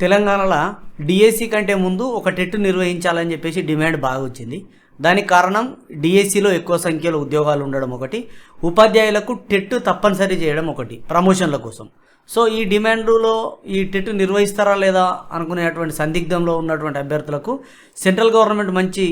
తెలంగాణలో డిఎస్సి కంటే ముందు ఒక టెట్ నిర్వహించాలని చెప్పేసి డిమాండ్ బాగా వచ్చింది. దానికి కారణం డిఎస్సిలో ఎక్కువ సంఖ్యలో ఉద్యోగాలు ఉండడం ఒకటి. ఉపాధ్యాయులకు టెట్ తప్పనిసరి చేయడం ఒకటి ప్రమోషన్ల కోసం. సో ఈ డిమాండ్లో ఈ టెట్ నిర్వహిస్తారా లేదా అనుకునేటువంటి సందిగ్ధంలో ఉన్నటువంటి అభ్యర్థులకు సెంట్రల్ గవర్నమెంట్ మంచి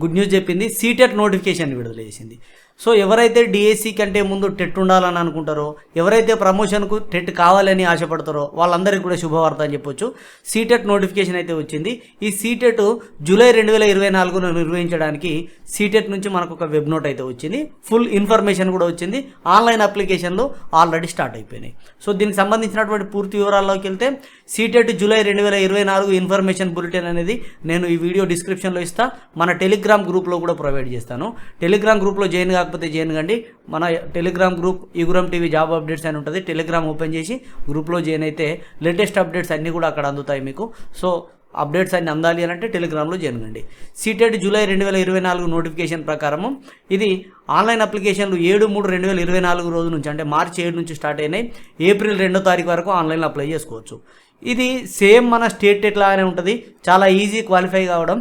గుడ్ న్యూస్ చెప్పింది. సీటెట్ నోటిఫికేషన్ విడుదల చేసింది సో ఎవరైతే డిఎస్సి కంటే ముందు టెట్ ఉండాలని అనుకుంటారో ఎవరైతే ప్రమోషన్కు టెట్ కావాలని ఆశపడతారో వాళ్ళందరికీ కూడా శుభవార్త అని చెప్పొచ్చు. సీటెట్ నోటిఫికేషన్ అయితే వచ్చింది. ఈ సీటెట్ జూలై రెండు వేల ఇరవై నాలుగులో నిర్వహించడానికి సీటెట్ నుంచి మనకు ఒక వెబ్ నోట్ అయితే వచ్చింది. ఫుల్ ఇన్ఫర్మేషన్ కూడా వచ్చింది. ఆన్లైన్ అప్లికేషన్లు ఆల్రెడీ స్టార్ట్ అయిపోయినాయి. సో దీనికి సంబంధించినటువంటి పూర్తి వివరాల్లోకి వెళ్తే సీటెట్ జూలై రెండు వేల ఇరవై నాలుగు ఇన్ఫర్మేషన్ బులెటిన్ అనేది నేను ఈ వీడియో డిస్క్రిప్షన్లో ఇస్తా. మన టెలిగ్రామ్ గ్రూప్లో కూడా ప్రొవైడ్ చేస్తాను. టెలిగ్రామ్ గ్రూప్లో జాయిన్ కాకపోతే జాయిన్ కండి. మన Telegram group Eeguram TV job updates అని ఉంటుంది. టెలిగ్రామ్ ఓపెన్ చేసి గ్రూప్లో జాయిన్ అయితే లేటెస్ట్ అప్డేట్స్ అన్నీ కూడా అక్కడ అందుతాయి మీకు. సో అప్డేట్స్ అన్ని అందాలి అని అంటే టెలిగ్రామ్లో జాయిన్ కండి. సీటెట్ జూలై రెండు వేల ఇరవై నాలుగు నోటిఫికేషన్ ప్రకారము ఇది ఆన్లైన్ అప్లికేషన్లు ఏడు మూడు రెండు వేల ఇరవై నాలుగు రోజు నుంచి అంటే మార్చి ఏడు నుంచి స్టార్ట్ అయినాయి. ఏప్రిల్ రెండో తారీఖు వరకు ఆన్లైన్లో అప్లై చేసుకోవచ్చు. ఇది సేమ్ మన స్టేట్ టెట్ లాగానే ఉంటుంది. చాలా ఈజీ క్వాలిఫై కావడం.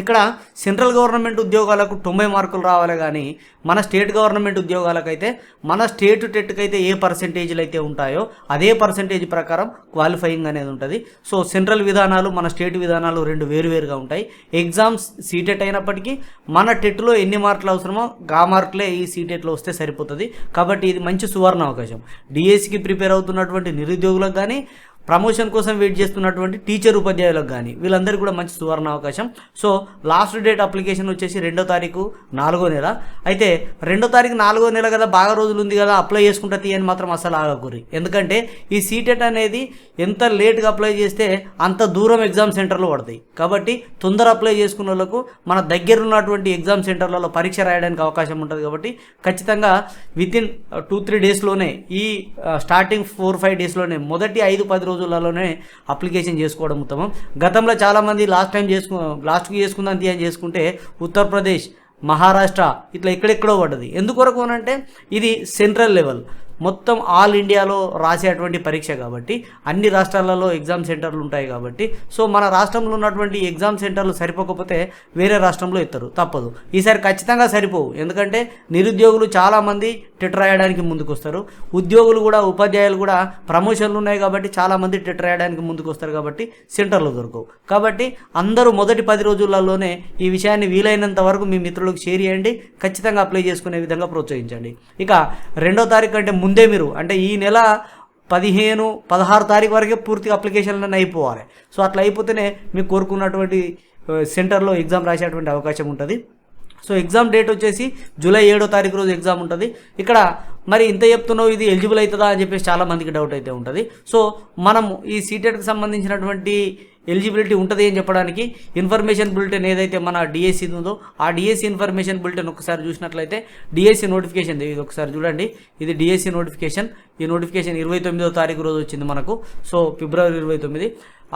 ఇక్కడ సెంట్రల్ గవర్నమెంట్ ఉద్యోగాలకు తొంభై మార్కులు రావాలి కానీ మన స్టేట్ గవర్నమెంట్ ఉద్యోగాలకైతే మన స్టేట్ టెట్కైతే ఏ పర్సెంటేజ్లు అయితే ఉంటాయో అదే పర్సెంటేజ్ ప్రకారం క్వాలిఫైయింగ్ అనేది ఉంటుంది. సో సెంట్రల్ విధానాలు మన స్టేట్ విధానాలు రెండు వేరువేరుగా ఉంటాయి. ఎగ్జామ్స్ సీటెట్ అయినప్పటికీ మన టెట్లో ఎన్ని మార్కులు అవసరమో గా మార్కులే ఈ సీటెట్లో వస్తే సరిపోతుంది. కాబట్టి ఇది మంచి సువర్ణ అవకాశం. డిఎస్సికి ప్రిపేర్ అవుతున్నటువంటి నిరుద్యోగులకు కానీ ప్రమోషన్ కోసం వెయిట్ చేస్తున్నటువంటి టీచర్ ఉపాధ్యాయులకు కానీ వీళ్ళందరికీ కూడా మంచి సువర్ణ అవకాశం. సో లాస్ట్ డేట్ అప్లికేషన్ వచ్చేసి రెండో తారీఖు నాలుగో నెల. అయితే రెండో తారీఖు నాలుగో నెల కదా బాగా రోజులు ఉంది కదా అప్లై చేసుకుంటా తీయని మాత్రం అసలు ఆగకూరి. ఎందుకంటే ఈ సీటెట్ అనేది ఎంత లేట్గా అప్లై చేస్తే అంత దూరం ఎగ్జామ్ సెంటర్లు పడతాయి. కాబట్టి తొందర అప్లై చేసుకున్న వాళ్ళకు మన దగ్గర ఉన్నటువంటి ఎగ్జామ్ సెంటర్లలో పరీక్ష రాయడానికి అవకాశం ఉంటుంది కాబట్టి ఖచ్చితంగా విత్ ఇన్ టూ త్రీ డేస్లోనే ఈ స్టార్టింగ్ ఫోర్ ఫైవ్ డేస్లోనే మొదటి ఐదు పది రోజులు రోజులలోనే అప్లికేషన్ చేసుకోవడం ఉత్తమం. గతంలో చాలామంది లాస్ట్ టైం చేసుకు లాస్ట్కి చేసుకుందాం తీయని చేసుకుంటే ఉత్తరప్రదేశ్ మహారాష్ట్ర ఇట్లా ఎక్కడెక్కడో పడ్డది. ఎందుకొరకు అంటే ఇది సెంట్రల్ లెవెల్. మొత్తం ఆల్ ఇండియాలో రాసేటువంటి పరీక్ష కాబట్టి అన్ని రాష్ట్రాలలో ఎగ్జామ్ సెంటర్లు ఉంటాయి కాబట్టి సో మన రాష్ట్రంలో ఉన్నటువంటి ఎగ్జామ్ సెంటర్లు సరిపోకపోతే వేరే రాష్ట్రంలో ఇస్తారు తప్పదు. ఈసారి ఖచ్చితంగా సరిపోవు. ఎందుకంటే నిరుద్యోగులు చాలామంది టెట్ రాయడానికి ముందుకు వస్తారు ఉద్యోగులు కూడా ఉపాధ్యాయులు కూడా ప్రమోషన్లు ఉన్నాయి కాబట్టి చాలామంది టెట్ రాయడానికి ముందుకు వస్తారు కాబట్టి సెంటర్లు దొరకవు. కాబట్టి అందరూ మొదటి పది రోజులలోనే ఈ విషయాన్ని వీలైనంత వరకు మీ మిత్రులకు షేర్ చేయండి. ఖచ్చితంగా అప్లై చేసుకునే విధంగా ప్రోత్సహించండి. ఇక రెండో తారీఖు కంటే ముందే మీరు అంటే ఈ నెల పదిహేను పదహారు తారీఖు వరకే పూర్తిగా అప్లికేషన్లన్నీ అయిపోవాలి. సో అట్లా అయిపోతేనే మీకు కోరుకున్నటువంటి సెంటర్లో ఎగ్జామ్ రాసేటువంటి అవకాశం ఉంటుంది. సో ఎగ్జామ్ డేట్ వచ్చేసి జూలై ఏడో తారీఖు రోజు ఎగ్జామ్ ఉంటుంది. ఇక్కడ మరి ఇంత చెప్తున్నావు ఇది ఎలిజిబుల్ అవుతుందా అని చెప్పేసి చాలామందికి డౌట్ అయితే ఉంటుంది. సో మనం ఈ సీటెట్కి సంబంధించినటువంటి ఎలిజిబిలిటీ ఉంటుంది అని చెప్పడానికి ఇన్ఫర్మేషన్ బులెటిన్ ఏదైతే మన డిఎస్సి ఉందో ఆ డిఎస్సి ఇన్ఫర్మేషన్ బులెటిన్ ఒకసారి చూసినట్లయితే డిఎస్సి నోటిఫికేషన్ ఇది ఒకసారి చూడండి. ఇది డిఎస్సి నోటిఫికేషన్. ఈ నోటిఫికేషన్ ఇరవై తొమ్మిదో తారీఖు రోజు వచ్చింది మనకు. సో ఫిబ్రవరి ఇరవై తొమ్మిది.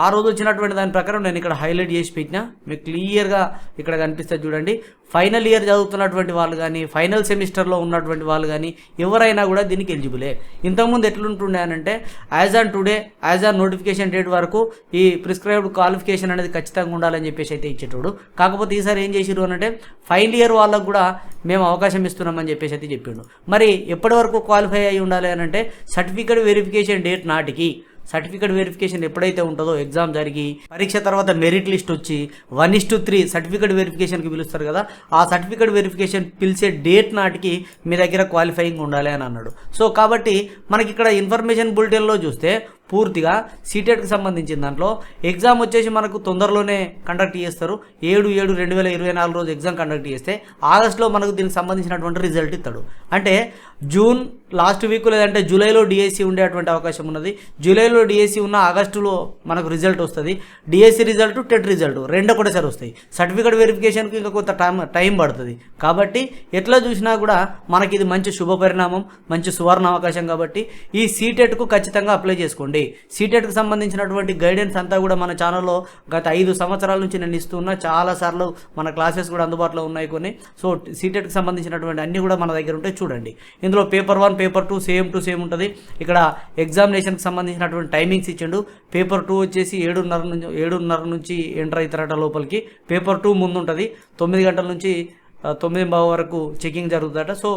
ఆ రోజు వచ్చినటువంటి దాని ప్రకారం నేను ఇక్కడ హైలైట్ చేసి పెట్టిన. మీకు క్లియర్గా ఇక్కడ కనిపిస్తుంది చూడండి. ఫైనల్ ఇయర్ చదువుతున్నటువంటి వాళ్ళు కానీ ఫైనల్ సెమిస్టర్లో ఉన్నటువంటి వాళ్ళు కానీ ఎవరైనా కూడా దీనికి ఎలిజిబులే. ఇంతకుముందు ఎట్లుంటుండే అని అంటే as on today as on notification date వరకు ఈ ప్రిస్క్రైబ్డ్ క్వాలిఫికేషన్ అనేది ఖచ్చితంగా ఉండాలని చెప్పేసి అయితే ఇచ్చేటోడు. కాకపోతే ఈసారి ఏం చేసిరు అంటే ఫైనల్ ఇయర్ వాళ్ళకు కూడా మేము అవకాశం ఇస్తున్నామని చెప్పేసి అయితే చెప్పిండు మరి ఎప్పటి వరకు క్వాలిఫై అయి ఉండాలి అని అంటే సర్టిఫికేట్ వెరిఫికేషన్ డేట్ నాటికి. సర్టిఫికేట్ వెరిఫికేషన్ ఎప్పుడైతే ఉంటుందో ఎగ్జామ్ జరిగి పరీక్ష తర్వాత మెరిట్ లిస్ట్ వచ్చి one is to three certificate వెరిఫికేషన్కి పిలుస్తారు కదా ఆ సర్టిఫికేట్ వెరిఫికేషన్ పిలిచే డేట్ నాటికి మీ దగ్గర క్వాలిఫైయింగ్ ఉండాలి అని అన్నాడు. సో కాబట్టి మనకి ఇక్కడ ఇన్ఫర్మేషన్ బులెటిన్లో చూస్తే పూర్తిగా సీటెట్కి సంబంధించిన దాంట్లో ఎగ్జామ్ వచ్చేసి మనకు తొందరలోనే కండక్ట్ చేస్తారు. ఏడు ఏడు రెండు వేల ఇరవై నాలుగు రోజు ఎగ్జామ్ కండక్ట్ చేస్తే ఆగస్టులో మనకు దీనికి సంబంధించినటువంటి రిజల్ట్ ఇస్తాడు. అంటే జూన్ లాస్ట్ వీక్ లేదంటే జూలైలో డిఎస్సి ఉండేటువంటి అవకాశం ఉన్నది. జూలైలో డిఎస్సి ఉన్న ఆగస్టులో మనకు రిజల్ట్ వస్తుంది. డిఎస్సి రిజల్ట్ టెట్ రిజల్ట్ రెండు ఒకటేసారి వస్తాయి. సర్టిఫికేట్ వెరిఫికేషన్కి ఇంకా కొంత టైం టైం పడుతుంది. కాబట్టి ఎట్లా చూసినా కూడా మనకి ఇది మంచి శుభ పరిణామం మంచి సువర్ణ అవకాశం కాబట్టి ఈ సీటెట్కు ఖచ్చితంగా అప్లై చేసుకోండి. సీటెట్కి సంబంధించినటువంటి గైడెన్స్ అంతా కూడా మన ఛానల్లో గత ఐదు సంవత్సరాల నుంచి నేను ఇస్తున్నా. చాలాసార్లు మన క్లాసెస్ కూడా అందుబాటులో ఉన్నాయి కొన్ని. సో సీటెట్కి సంబంధించినటువంటి అన్నీ కూడా మన దగ్గర ఉంటే చూడండి. ఇందులో paper one paper two same to same ఉంటుంది. ఇక్కడ ఎగ్జామినేషన్కి సంబంధించినటువంటి టైమింగ్స్ ఇచ్చిండు. పేపర్ టూ వచ్చేసి ఏడున్నర నుంచి ఏడున్నర నుంచి ఎంటర్ అవుతారట లోపలికి. పేపర్ టూ ముందు ఉంటుంది తొమ్మిది గంటల నుంచి తొమ్మిది బావ వరకు చెకింగ్ జరుగుతుందట సో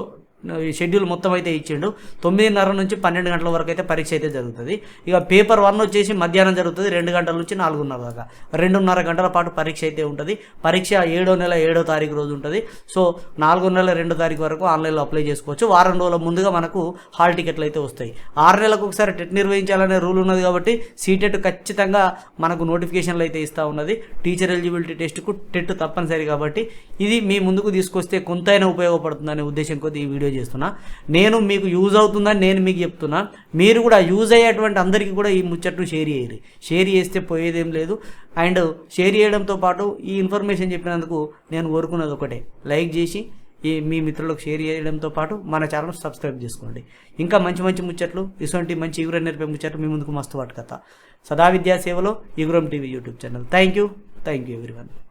షెడ్యూల్ మొత్తం అయితే ఇచ్చిండు. తొమ్మిదిన్నర నుంచి పన్నెండు గంటల వరకు అయితే పరీక్ష అయితే జరుగుతుంది. ఇక పేపర్ వన్ వచ్చేసి మధ్యాహ్నం జరుగుతుంది రెండు గంటల నుంచి నాలుగున్నర దాకా. రెండున్నర గంటల పాటు పరీక్ష అయితే ఉంటుంది. పరీక్ష ఏడో నెల ఏడో తారీఖు రోజు ఉంటుంది. సో నాలుగో నెల రెండో తారీఖు వరకు ఆన్లైన్లో అప్లై చేసుకోవచ్చు. వారం రోజుల ముందుగా మనకు హాల్ టికెట్లు అయితే వస్తాయి. ఆరు నెలలకు ఒకసారి టెట్ నిర్వహించాలనే రూల్ ఉన్నది కాబట్టి సీటెట్ ఖచ్చితంగా మనకు నోటిఫికేషన్లు అయితే ఇస్తూ ఉన్నది. టీచర్ ఎలిజిబిలిటీ టెస్ట్కు టెట్ తప్పనిసరి కాబట్టి ఇది మీ ముందుకు తీసుకొస్తే కొంతైనా ఉపయోగపడుతుందనే ఉద్దేశం కొద్ది ఈ వీడియో చేస్తున్నా. నేను మీకు యూజ్ అవుతుందని నేను మీకు చెప్తున్నా. మీరు కూడా యూజ్ అయ్యేటువంటి అందరికీ కూడా ఈ ముచ్చట్లు షేర్ చేయరు షేర్ చేస్తే పోయేదేం లేదు. అండ్ షేర్ చేయడంతో పాటు ఈ ఇన్ఫర్మేషన్ చెప్పినందుకు నేను కోరుకున్నది ఒకటే. లైక్ చేసి ఈ మీ మిత్రులకు షేర్ చేయడంతో పాటు మన ఛానల్ సబ్స్క్రైబ్ చేసుకోండి. ఇంకా మంచి మంచి ముచ్చట్లు ఇటువంటి మంచి ఈగురం నేర్పే ముచ్చట్లు మీ ముందుకు మస్తు వాటి కథ. సదా విద్యా సేవలో Eeguram TV YouTube channel thank you thank you everyone